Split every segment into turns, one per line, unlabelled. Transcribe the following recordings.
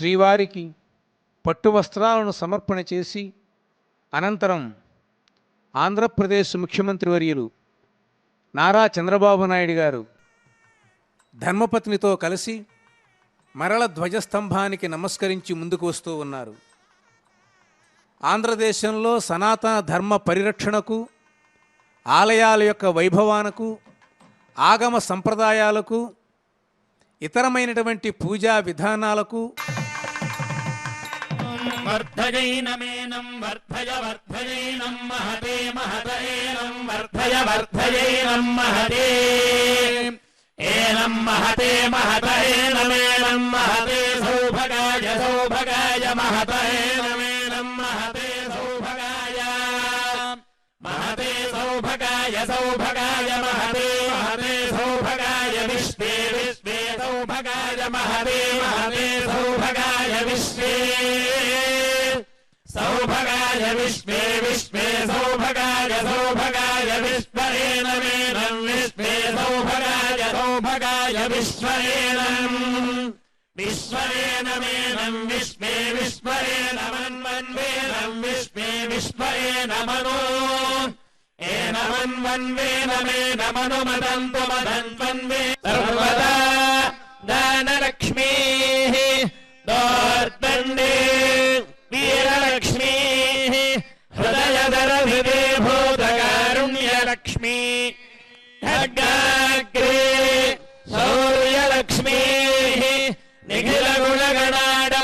శ్రీవారికి పట్టు వస్త్రాలను సమర్పణ చేసి అనంతరం ఆంధ్రప్రదేశ్ ముఖ్యమంత్రి వర్యులు నారా చంద్రబాబు నాయుడు గారు ధర్మపత్నితో కలిసి మరల ధ్వజస్తంభానికి నమస్కరించి ముందుకు వస్తూ ఉన్నారు. ఆంధ్రదేశంలో సనాతన ధర్మ పరిరక్షణకు ఆలయాల యొక్క వైభవానకు ఆగమ సంప్రదాయాలకు ఇతరమైనటువంటి పూజా విధానాలకు
वर्धयैनमेनं वर्धय वर्धयैनं महते महतैनं वर्धय वर्धयैनं महते एनं महते महतैनमेनं महते सौभगाय सौभगाय महतैनमेनं महते सौभगाय महते सौभगाय सौभगाय महते महते सौभगाय विश्वे विश्वे सौभगाय महते महते सौभगाय विश्वे सौभगाय विश्वे विश्वे सौभगाय सौभगाय विश्वरेण वेनं विश्वे सौभगाय सौभगाय विश्वरेणम्। विश्वरेण मेनं विश्वे विश्वरेण मन्वन्वेनं विश्वे विश्वरेण मनो। एनमन्वन्वेन मेन मनुमदन्तु मदन्वन्वे सर्वदा दानलक्ष्मीः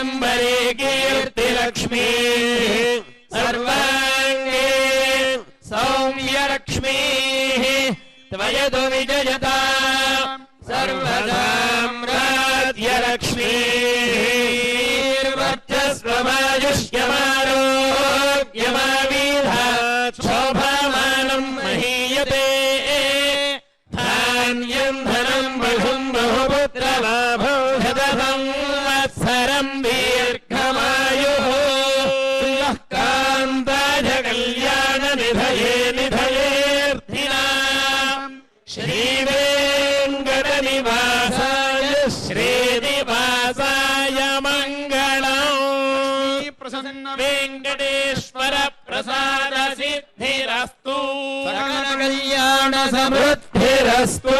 दिगंबरे कीर्ति लक्ष्मी सर्वांगे सौम्य लक्ष्मी त्वयतु विजयता सर्वदाम्राद्य लक्ष्मी शोभामानम् महीयते धान्यम् धनम् संवत्सरम् दीर्घमायुः। यः कान्ताजकल्याणनिधये निधयेऽर्थिना कल्याण श्रीनिवासाय मङ्गळि
प्रसन्न।
वेङ्कटेश्वर
प्रसादसिद्धिरस्तु
कल्याणसमृद्धिरस्तु